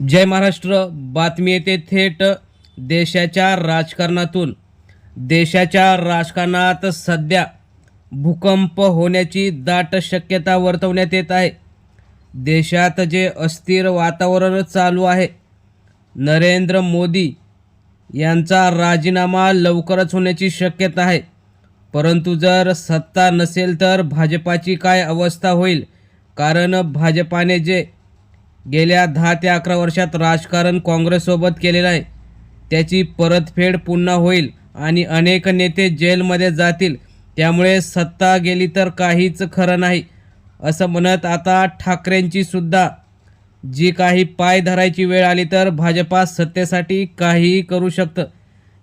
जय महाराष्ट्र. बातमी येते थेट देशाच्या राजकारणातून. देशाच्या राजकारणात सध्या भूकंप होण्याची दाट शक्यता वर्तवण्यात येत आहे. देशात जे अस्थिर वातावरण चालू आहे नरेंद्र मोदी यांचा राजीनामा लवकरच होण्याची शक्यता आहे. परंतु जर सत्ता नसेल तर भाजपाची काय अवस्था होईल? कारण भाजपाने जे गेल्या दहा ते अकरा वर्षात राजकारण काँग्रेससोबत केलेलं आहे. त्याची परतफेड पुन्हा होईल आणि अनेक नेते जेलमध्ये जातील. त्यामुळे सत्ता गेली तर काहीच खरं नाही असं म्हणत आता ठाकरेंची सुद्धा. जी काही पाय धरायची वेळ आली तर भाजपा सत्तेसाठी काहीही करू शकतं.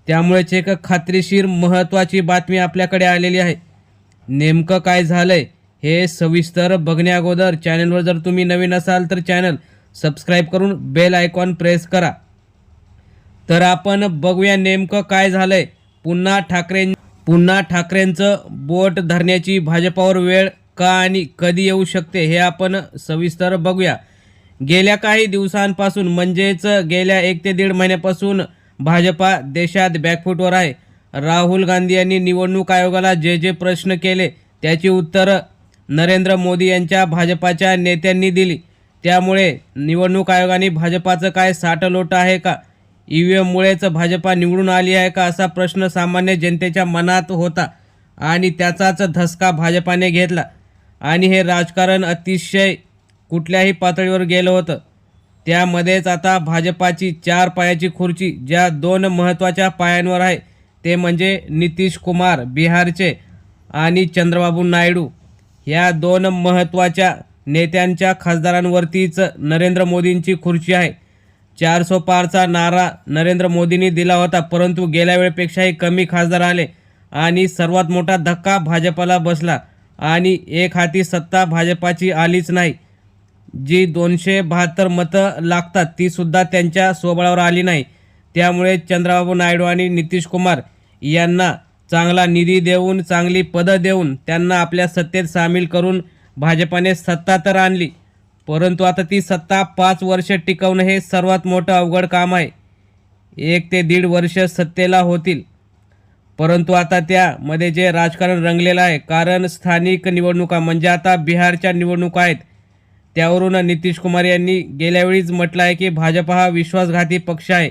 त्यामुळेच एक खात्रीशीर महत्त्वाची बातमी आपल्याकडे आलेली आहे. नेमकं काय झालं आहे हे सविस्तर बघण्याअगोदर चॅनलवर जर तुम्ही नवीन असाल तर चॅनल सबस्क्राईब करून बेल आयकॉन प्रेस करा. तर आपण बघूया नेमकं काय झालंय. पुन्हा ठाकरे पुन्हा ठाकरेंचं बोट धरण्याची भाजपावर वेळ का आणि कधी येऊ शकते हे आपण सविस्तर बघूया. गेल्या काही दिवसांपासून म्हणजेच गेल्या एक ते दीड महिन्यापासून भाजपा देशात बॅकफूटवर आहे. राहुल गांधी यांनी निवडणूक आयोगाला जे जे प्रश्न केले त्याची उत्तरं नरेंद्र मोदी यांच्या भाजपाच्या नेत्यांनी दिली. त्यामुळे निवडणूक आयोगाने भाजपाचं काय साठलोट आहे का? ई व्ही एममुळेच भाजपा निवडून आली आहे का असा प्रश्न सामान्य जनतेच्या मनात होता आणि त्याचाच धसका भाजपाने घेतला. आणि हे राजकारण अतिशय कुठल्याही पातळीवर गेलं होतं. त्यामध्येच आता भाजपाची चार पायाची खुर्ची ज्या दोन महत्त्वाच्या पायांवर आहे ते म्हणजे नितीश कुमार बिहारचे आणि चंद्रबाबू नायडू. ह्या दोन महत्त्वाच्या नेत्यांच्या खासदारांवरतीच नरेंद्र मोदींची खुर्ची आहे. चारसो पारचा नारा नरेंद्र मोदींनी दिला होता परंतु गेल्या वेळेपेक्षाही कमी खासदार आले आणि सर्वात मोठा धक्का भाजपाला बसला आणि एक हाती सत्ता भाजपाची आलीच नाही. जी दोनशे बहात्तर मतं लागतात तीसुद्धा त्यांच्या स्वबळावर आली नाही. त्यामुळे चंद्रबाबू नायडू आणि नितीश कुमार यांना चांगला निधी देऊन चांगली पदं देऊन त्यांना आपल्या सत्तेत सामील करून भाजपाने सत्ता तर आणली परंतु आता ती सत्ता पाच वर्ष टिकवणं हे सर्वात मोठं अवघड काम आहे. एक ते दीड वर्ष सत्तेला होतील. परंतु आता त्यामध्ये जे राजकारण रंगलेलं आहे कारण स्थानिक निवडणुका म्हणजे आता बिहारच्या निवडणुका आहेत त्यावरून नितीश कुमार यांनी गेल्यावेळीच म्हटलं आहे की भाजप हा विश्वासघाती पक्ष आहे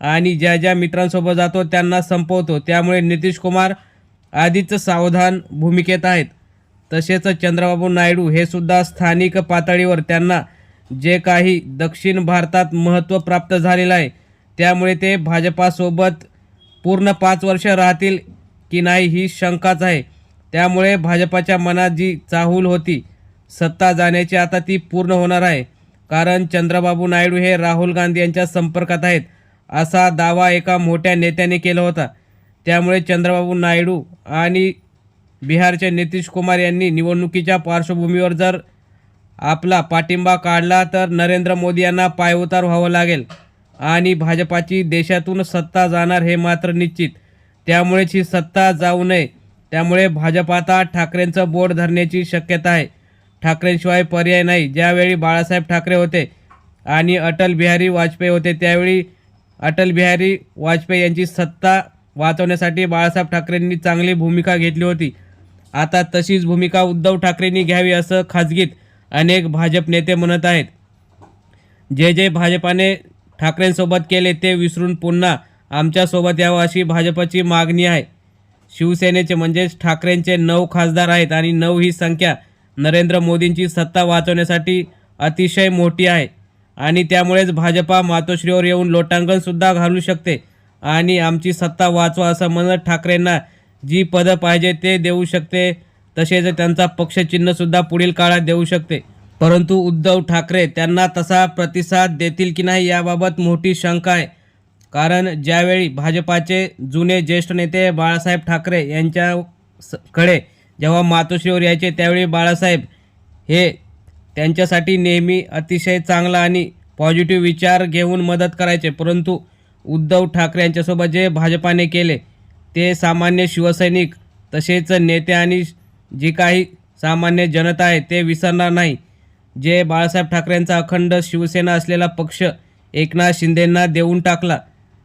आणि ज्या ज्या मित्रांसोबत जातो त्यांना संपवतो. त्यामुळे नितीश कुमार आधीच सावधान भूमिकेत आहेत. तसेच चंद्रबाबू नायडू हे सुद्धा स्थानिक पातळीवर त्यांना जे काही दक्षिण भारतात महत्त्व प्राप्त झालेलं आहे त्यामुळे ते भाजपासोबत पूर्ण पाच वर्ष राहतील की नाही ही शंकाच आहे. त्यामुळे भाजपाच्या मनात जी चाहूल होती सत्ता जाण्याची आता ती पूर्ण होणार आहे. कारण चंद्रबाबू नायडू हे राहुल गांधी यांच्या संपर्कात आहेत असा दावा एका मोठ्या नेत्याने केला होता. त्यामुळे चंद्रबाबू नायडू आणि बिहारचे नितीश कुमार यांनी निवडणुकीच्या पार्श्वभूमीवर जर आपला पाठिंबा काढला तर नरेंद्र मोदी यांना पायउतार व्हावं लागेल. आणि भाजपाची देशातून सत्ता जाणार हे मात्र निश्चित. त्यामुळेच ही सत्ता जाऊ नये. त्यामुळे भाजप आता ठाकरेंचं बोट धरण्याची शक्यता आहे. ठाकरेंशिवाय पर्याय नाही. ज्यावेळी बाळासाहेब ठाकरे होते आणि अटल बिहारी वाजपेयी होते त्यावेळी अटल बिहारी वाजपेयी यांची सत्ता वाचवण्यासाठी बाळासाहेब ठाकरेंनी चांगली भूमिका घेतली होती. आता तशीच भूमिका उद्धव ठाकरेंनी घ्यावी असं खाजगीत अनेक भाजप नेते म्हणत आहेत. जे जे भाजपाने ठाकरेंसोबत केले ते विसरून पुन्हा आमच्यासोबत यावं अशी भाजपची मागणी आहे. शिवसेनेचे म्हणजेच ठाकरेंचे नऊ खासदार आहेत आणि नऊ ही संख्या नरेंद्र मोदींची सत्ता वाचवण्यासाठी अतिशय मोठी आहे. आणि त्यामुळेच भाजपा मातोश्रीवर येऊन लोटांगणसुद्धा घालू शकते आणि आमची सत्ता वाचवा असं म्हणत ठाकरेंना जी पदं पाहिजे ते देऊ शकते तसेच त्यांचा पक्षचिन्हसुद्धा पुढील काळात देऊ शकते. परंतु उद्धव ठाकरे त्यांना तसा प्रतिसाद देतील की नाही याबाबत मोठी शंका आहे. कारण ज्यावेळी भाजपाचे जुने ज्येष्ठ नेते बाळासाहेब ठाकरे यांच्या स- कडे जेव्हा मातोश्रीवर यायचे त्यावेळी बाळासाहेब हे त्यांच्यासाठी नेहमी अतिशय चांगला आणि पॉझिटिव्ह विचार घेऊन मदत करायचे. परंतु उद्धव ठाकरे यांच्यासोबत जे भाजपाने केले ते सामान्य शिवसैनिक तसेच नेते आणि जी काही सामान्य जनता आहे ते विसरणार नाही. जे बाळासाहेब ठाकरेंचा अखंड शिवसेना असलेला पक्ष एकनाथ शिंदेंना देऊन टाकला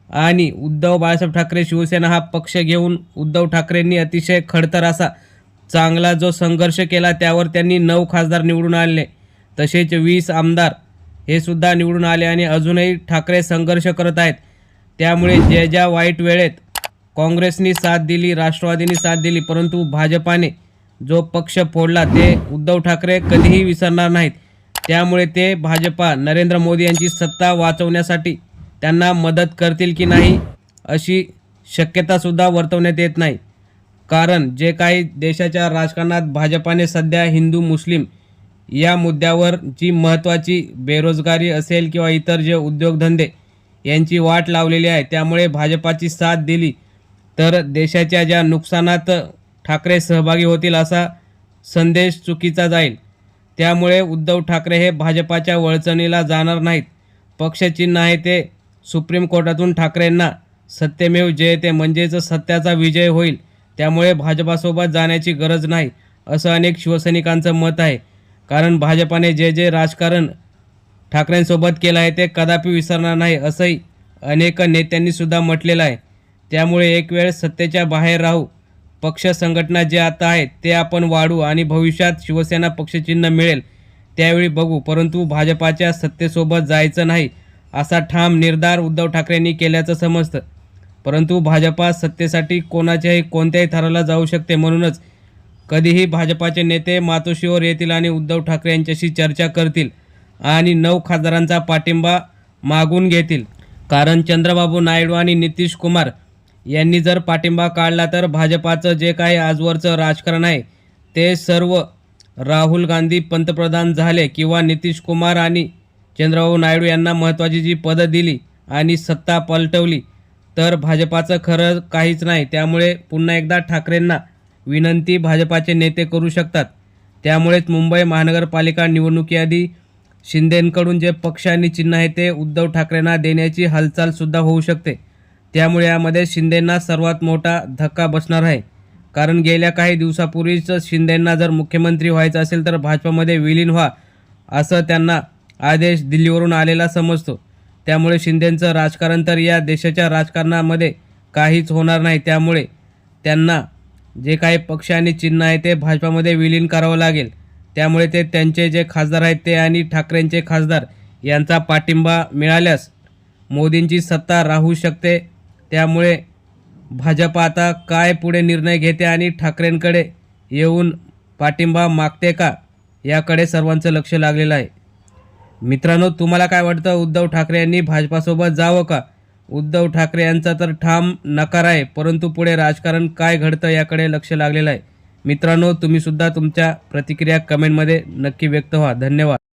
आणि उद्धव बाळासाहेब ठाकरे शिवसेना हा पक्ष घेऊन उद्धव ठाकरेंनी अतिशय खडतर असा चांगला जो संघर्ष केला त्यावर त्यांनी नऊ खासदार निवडून आले तसेच वीस आमदार हे सुद्धा निवडून आले आणि अजूनही ठाकरे संघर्ष करत आहेत. त्यामुळे ज्या ज्या वाईट वेळेत काँग्रेसनी साथ दिली राष्ट्रवादीनी साथ दिली परंतु भाजपाने जो पक्ष फोडला ते उद्धव ठाकरे कधीही विसरणार नाहीत. त्यामुळे ते भाजपा नरेंद्र मोदी यांची सत्ता वाचवण्यासाठी त्यांना मदत करतील की नाही अशी शक्यतासुद्धा वर्तवण्यात येत नाही. कारण जे काही देशाच्या राजकारणात भाजपाने सध्या हिंदू मुस्लिम या मुद्द्यावर जी महत्त्वाची बेरोजगारी असेल किंवा इतर जे उद्योगधंदे यांची वाट लावलेली आहे त्यामुळे भाजपाची साथ दिली तर देशाच्या ज्या नुकसानात ठाकरे सहभागी होतील असा संदेश चुकीचा जाईल. त्यामुळे उद्धव ठाकरे हे भाजपाच्या वळचणीला जाणार नाहीत. पक्षचिन्ह आहे ते सुप्रीम कोर्टातून ठाकरेंना. सत्यमेव जयते म्हणजेच सत्याचा विजय होईल. त्यामुळे भाजपासोबत जाण्याची गरज नाही असं अनेक शिवसैनिकांचं मत आहे. कारण भाजपाने जे जे राजकारण ठाकरेंसोबत केलं आहे ते कदापि विसरणार नाही असंही अनेक नेत्यांनीसुद्धा म्हटलेलं आहे. त्यामुळे एक वेळ सत्तेच्या बाहेर राहू. पक्ष संघटना जे आता आहेत ते आपण वाढू आणि भविष्यात शिवसेना पक्षचिन्ह मिळेल त्यावेळी बघू. परंतु भाजपाच्या सत्तेसोबत जायचं नाही असा ठाम निर्धार उद्धव ठाकरेंनी केल्याचं समजतं. परंतु भाजपा सत्तेसाठी कोणाच्याही कोणत्याही थराला जाऊ शकते म्हणूनच कधीही भाजपाचे नेते मातोश्रीवर येतील आणि उद्धव ठाकरे यांच्याशी चर्चा करतील आणि नऊ खासदारांचा पाठिंबा मागून घेतील. कारण चंद्रबाबू नायडू आणि नितीश कुमार यांनी जर पाठिंबा काढला तर भाजपाचं जे काही आजवरचं राजकारण आहे ते सर्व राहुल गांधी पंतप्रधान झाले किंवा नितीश कुमार आणि चंद्रबाबू नायडू यांना महत्त्वाची जी पदं दिली आणि सत्ता पलटवली तर भाजपाचं खरं काहीच नाही. त्यामुळे पुन्हा एकदा ठाकरेंना विनंती भाजपाचे नेते करू शकतात. त्यामुळेच मुंबई महानगरपालिका निवडणुकीआधी शिंदेंकडून जे पक्ष आणि चिन्ह आहे ते उद्धव ठाकरेंना देण्याची हालचालसुद्धा होऊ शकते. त्यामुळे यामध्ये शिंदेंना सर्वात मोठा धक्का बसणार आहे. कारण गेल्या काही दिवसापूर्वीच शिंदेंना जर मुख्यमंत्री व्हायचं असेल तर भाजपमध्ये विलीन व्हा असं त्यांना आदेश दिल्लीवरून आलेला समजतो. त्यामुळे शिंदेंचं राजकारण तर या देशाच्या राजकारणामध्ये काहीच होणार नाही. त्यामुळे त्यांना जे काही पक्ष आणि चिन्ह आहे ते भाजपामध्ये विलीन करावं लागेल. त्यामुळे ते त्यांचे जे खासदार आहेत ते आणि ठाकरेंचे खासदार यांचा पाठिंबा मिळाल्यास मोदींची सत्ता राहू शकते. त्यामुळे भाजप आता काय पुढे निर्णय घेते आणि ठाकरेंकडे येऊन पाठिंबा मागते का याकडे सर्वांचं लक्ष लागलेलं आहे. मित्रांनो तुम्हाला काय वाटतं? उद्धव ठाकरे यांनी भाजपासोबत जावं का? उद्धव ठाकरे यांचा तर ठाम नकार आहे परंतु पुढे राजकारण काय घडतं याकडे लक्ष लागलेलं आहे. मित्रांनो तुम्हीसुद्धा तुमच्या प्रतिक्रिया कमेंटमध्ये नक्की व्यक्त व्हा. धन्यवाद.